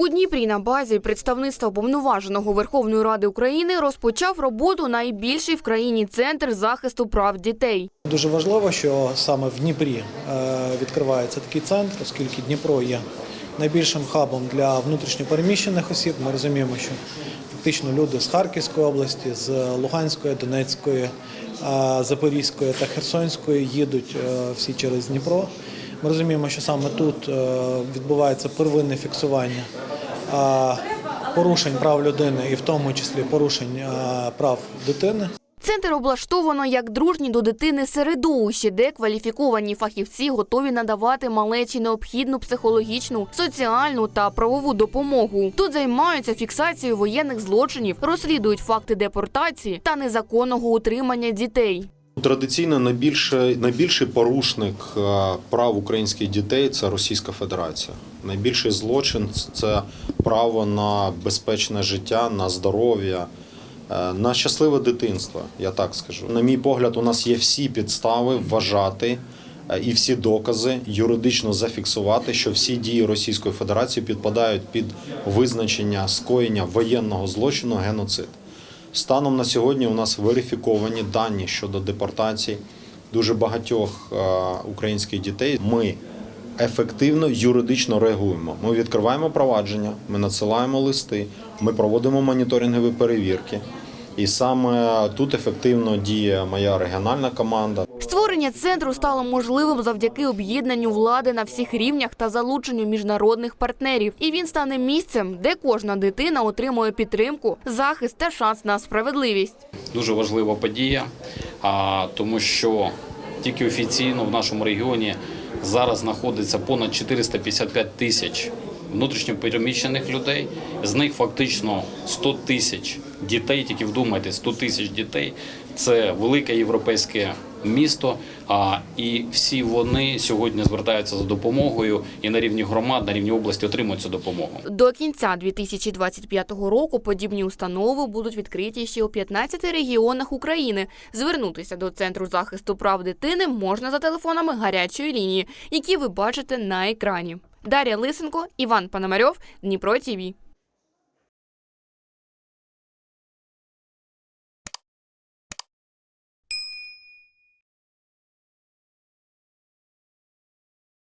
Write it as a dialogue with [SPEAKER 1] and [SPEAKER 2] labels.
[SPEAKER 1] У Дніпрі на базі представництва повноваженого Верховної Ради України розпочав роботу найбільший в країні центр захисту прав дітей.
[SPEAKER 2] Дуже важливо, що саме в Дніпрі е, відкривається такий центр, оскільки Дніпро є найбільшим хабом для внутрішньопереміщених осіб. Ми розуміємо, що фактично люди з Харківської області, з Луганської, Донецької, е, Запорізької та Херсонської їдуть е, всі через Дніпро. Ми розуміємо, що саме тут відбувається первинне фіксування порушень прав людини і в тому числі порушень прав дитини.
[SPEAKER 1] Центр облаштовано як дружні до дитини середовище, де кваліфіковані фахівці готові надавати малечі необхідну психологічну, соціальну та правову допомогу. Тут займаються фіксацією воєнних злочинів, розслідують факти депортації та незаконного утримання дітей.
[SPEAKER 3] Традиційно найбільше, найбільший порушник е, прав українських дітей це Російська Федерація. Найбільший злочин це право на безпечне життя, на здоров'я, е, на щасливе дитинство. Я так скажу. На мій погляд, у нас є всі підстави вважати е, і всі докази юридично зафіксувати, що всі дії Російської Федерації підпадають під визначення скоєння воєнного злочину геноцид. Станом на сьогодні у нас верифіковані дані щодо депортації дуже багатьох е, українських дітей. Ми ефективно юридично реагуємо. Ми відкриваємо провадження, ми надсилаємо листи, ми проводимо моніторингові перевірки. І саме тут ефективно діє моя регіональна команда.
[SPEAKER 1] Створення центру стало можливим завдяки об'єднанню влади на всіх рівнях та залученню міжнародних партнерів. І він стане місцем, де кожна дитина отримує підтримку, захист та шанс на справедливість.
[SPEAKER 4] дуже важлива подія, тому що тільки офіційно в нашому регіоні зараз знаходиться понад 455 тисяч внутрішньопереміщених людей. З них фактично 100 тисяч дітей. Тільки вдумайте, 100 тисяч дітей. Це велике європейське місто. А і всі вони сьогодні звертаються за допомогою і на рівні громад, на рівні області отримують цю допомогу.
[SPEAKER 1] До кінця 2025 року подібні установи будуть відкриті ще у 15 регіонах України. Звернутися до центру захисту прав дитини можна за телефонами гарячої лінії, які ви бачите на екрані. Дар'я Лисенко, Іван Пономарьов, Дніпро ТІВІ.